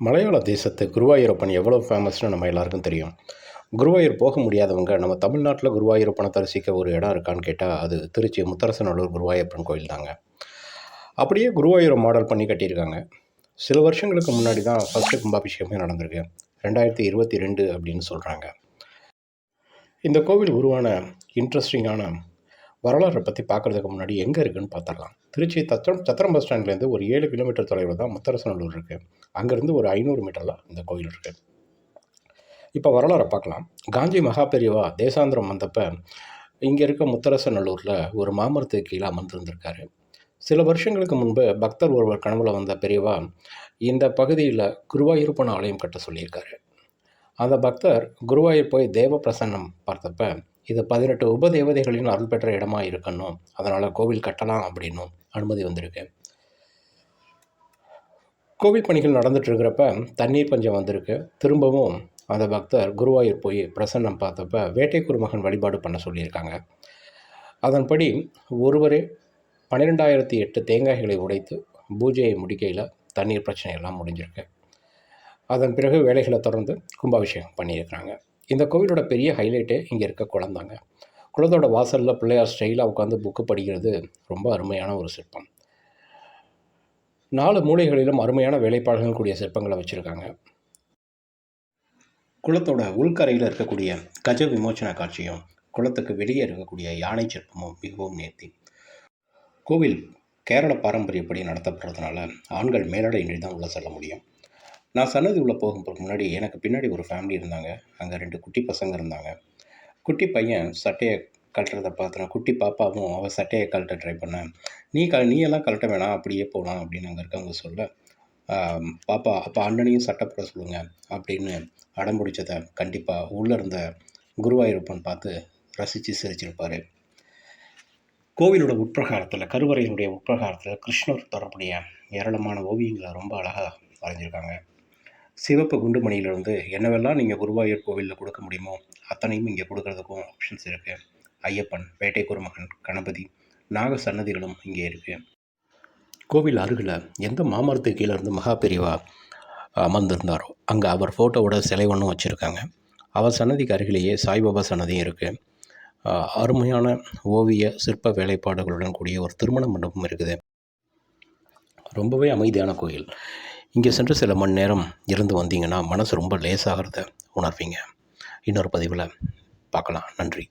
மலையாள தேசத்து குருவாயூரப்பன் எவ்வளோ ஃபேமஸ்னு நம்ம எல்லாருக்கும் தெரியும். குருவாயூர் போக முடியாதவங்க நம்ம தமிழ்நாட்டில் குருவாயூரப்பனை தரிசிக்க ஒரு இடம் இருக்கான்னு கேட்டால் அது திருச்சி முத்தரசநல்லூர் குருவாயூரப்பன் கோயில் தாங்க. அப்படியே குருவாயூரை மாடல் பண்ணி கட்டியிருக்காங்க. சில வருஷங்களுக்கு முன்னாடி தான் ஃபஸ்ட்டு கும்பாபிஷேகமே நடந்திருக்கு. ரெண்டாயிரத்தி இருபத்தி ரெண்டு அப்படின்னு சொல்கிறாங்க இந்த கோவில் உருவான இன்ட்ரெஸ்டிங்கான வரலாறை பற்றி பார்க்குறதுக்கு முன்னாடி எங்கே இருக்குதுன்னு பார்த்துடலாம். திருச்சி தத்திரம் சத்திரம் பஸ் ஸ்டாண்ட்லேருந்து ஒரு ஏழு கிலோமீட்டர் தொலைவில் தான் முத்தரசநல்லூர் இருக்குது அங்கேருந்து ஒரு ஐநூறு மீட்டரில் இந்த கோயில் இருக்குது இப்போ வரலாறை பார்க்கலாம். காஞ்சி மகாபெரிவா தேசாந்திரம் வந்தப்போ இங்கே இருக்க முத்தரசநல்லூரில் ஒரு மாமரத்துக்கு கீழே அமர்ந்திருந்திருக்காரு. சில வருஷங்களுக்கு முன்பு பக்தர் ஒருவர் கனவுல வந்த பெரியவா இந்த பகுதியில் குருவாயூரப்பன் ஆலயம் கட்ட சொல்லியிருக்காரு. அந்த பக்தர் குருவாயூர் போய் தேவ பிரசன்னம் பார்த்தப்ப இது பதினெட்டு உபதேவதைகளின் அருள் பெற்ற இடமா இருக்கணும் அதனால் கோவில் கட்டலாம் அப்படின்னும் அனுமதி வந்திருக்கு. கோவில் பணிகள் நடந்துட்டு இருக்கிறப்ப தண்ணீர் பஞ்சம் வந்திருக்கு. திரும்பவும் அந்த பக்தர் குருவாயூர் போய் பிரசன்னம் பார்த்தப்ப வேட்டை குருமகன் வழிபாடு பண்ண சொல்லியிருக்காங்க. அதன்படி ஒருவரே பன்னிரெண்டாயிரத்தி எட்டு தேங்காய்களை உடைத்து பூஜையை முடிக்கையில் தண்ணீர் பிரச்சனை எல்லாம் முடிஞ்சிருக்கு. அதன் பிறகு வேலைகளை தொடர்ந்து கும்பாபிஷேகம் பண்ணியிருக்கிறாங்க. இந்த கோவிலோட பெரிய ஹைலைட்டே இங்கே இருக்க குளந்தாங்க குளத்தோட வாசலில் பிள்ளையார் ஸ்டைலாக உட்காந்து புக்கு படிக்கிறது ரொம்ப அருமையான ஒரு சிற்பம். நாலு மூலைகளிலும் அருமையான வேலைப்பாடுகள் கூடிய சிற்பங்களை வச்சுருக்காங்க. குளத்தோட உள்கரையில் இருக்கக்கூடிய கஜ விமோச்சன காட்சியும் குளத்துக்கு வெளியே இருக்கக்கூடிய யானை சிற்பமும் மிகவும் நேர்த்தி. கோவில் கேரள பாரம்பரியப்படி நடத்தப்படுறதுனால ஆண்கள் மேலடை மேலடையின்றி தான் உள்ளே செல்ல முடியும். நான் சன்னதி உள்ளே போகும்போது முன்னாடி எனக்கு பின்னாடி ஒரு ஃபேமிலி இருந்தாங்க. அங்கே ரெண்டு குட்டி பசங்க இருந்தாங்க. குட்டி பையன் சட்டையை கழட்டுறதை பார்த்தேன் குட்டி பாப்பாவும் அவள் சட்டையை கழட்ட ட்ரை பண்ணேன் நீ க நீ எல்லாம் கழட்ட வேணாம். அப்படியே போகலாம் அப்படின்னு அங்கே இருக்கவங்க சொல்ல பாப்பா அப்போ அண்ணனையும் சட்டை போட சொல்லுங்கள் அப்படின்னு அடம் பிடிச்சதை கண்டிப்பாக உள்ளே இருந்த குருவாயூரப்பன் பார்த்து ரசித்து சிரிச்சிருப்பார். கோவிலோட உட்பிரகாரத்தில் கருவறையினுடைய உட்பிரகாரத்தில் கிருஷ்ணர் தொடர்புடைய ஏராளமான ஓவியங்களை ரொம்ப அழகாக வரைஞ்சிருக்காங்க. சிவப்பு குண்டுமணியிலிருந்து என்னவெல்லாம் நீங்கள் குருவாயூர் கோவிலில் கொடுக்க முடியுமோ அத்தனையும் இங்கே கொடுக்கறதுக்கும் ஆப்ஷன்ஸ் இருக்குது ஐயப்பன் வேட்டை குருமகன் கணபதி நாக சன்னதிகளும் இங்கே இருக்குது கோவில் அருகில் எந்த மாமரத்துக்கு கீழே இருந்து மகா பிரிவாக அமர்ந்திருந்தாரோ அங்கே அவர் ஃபோட்டோவோட சிலை ஒன்றும் வச்சுருக்காங்க. அவர் சன்னதிக்கு அருகிலேயே சாய்பாபா சன்னதியும் இருக்குது அருமையான ஓவிய சிற்ப வேலைப்பாடுகளுடன் கூடிய ஒரு திருமண மண்டபம் இருக்குது. ரொம்பவே அமைதியான கோயில். இங்கே சென்று சில மணி நேரம் இருந்து வந்தீங்கன்னா மனசு ரொம்ப லேசாகிறத உணர்வீங்க. இன்னொரு பதிவில் பார்க்கலாம். நன்றி.